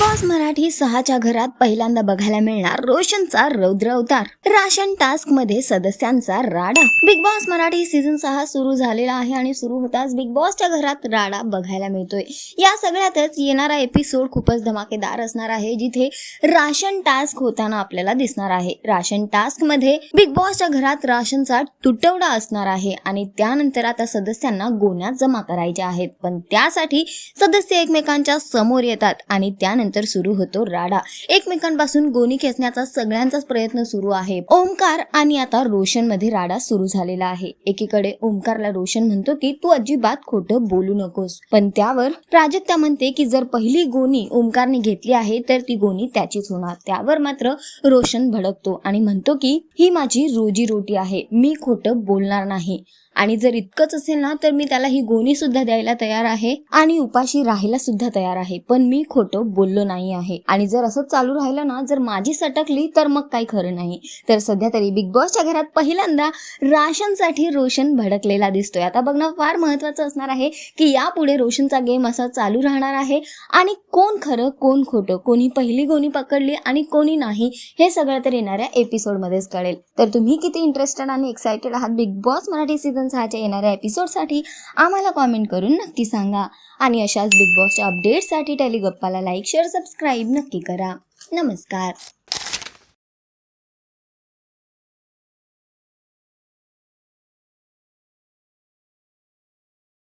Boss Marathi सहाच्या घरात पहिल्यांदा बघायला मिळणार रोशनचा रौद्र अवतार. राशन टास्कमध्ये सदस्यांचा राडा. बिग बॉस मराठी सीझन सहा सुरू झालेला आहे आणि सुरू होताच बिग बॉसच्या घरात राडा बघायला मिळतोय. या सगळ्यातच येणारा एपिसोड खूपच धमाकेदार असणार आहे जिथे राशन टास्क होताना आपल्याला दिसणार आहे. राशन टास्कमध्ये बिग बॉसच्या घरात राशनचा तुटवडा असणार आहे आणि त्यानंतर आता सदस्यांना गोण्या जमा करायच्या आहेत. पण त्यासाठी सदस्य एकमेकांच्या समोर येतात आणि त्यानंतर सुरू होतो राडा. एकमेकांपासून गोणी खेचण्याचा सगळ्यांचाच प्रयत्न सुरू आहे. ओमकार आणि आता रोशनमध्ये राडा सुरू झालेला आहे. एकीकडे ओमकारला रोशन म्हणतो की तू अजिबात खोटं बोलू नकोस. पण त्यावर प्राजक्ता म्हणते की जर पहिली गोणी ओमकारने घेतली आहे तर ती गोणी त्याचीच होणार. त्यावर मात्र रोशन भडकतो आणि म्हणतो की ही माझी रोजीरोटी आहे. मी खोटं बोलणार नाही. आणि जर इतकंच असेल ना तर मी त्याला ही गोणी सुद्धा द्यायला तयार आहे आणि उपाशी राहायला सुद्धा तयार आहे. पण मी खोटं बोललो नाही आहे. आणि जर असं चालू राहिलं ना जर माझी सटकली तर मग काही खरं नाही. तर सध्या तरी बिग बॉसच्या घरात पहिल्यांदा राशनसाठी रोशन भडकलेला दिसतोय. आता बघणं फार महत्वाचं असणार आहे की यापुढे रोशनचा गेम असा चालू राहणार आहे. आणि कोण खरं कोण खोटं कोणी पहिली गोणी पकडली आणि कोणी नाही हे सगळं तर येणाऱ्या एपिसोडमध्येच कळेल. तर तुम्ही किती इंटरेस्टेड आणि एक्सायटेड आहात बिग बॉस मराठी सीझन सहाच्या येणाऱ्या एपिसोडसाठी आम्हाला कॉमेंट करून नक्की सांगा. आणि अशाच बिग बॉसच्या अपडेट्ससाठी टेलिगप्पाला लाईक शेअर सबस्क्राईब नक्की करा. नमस्कार.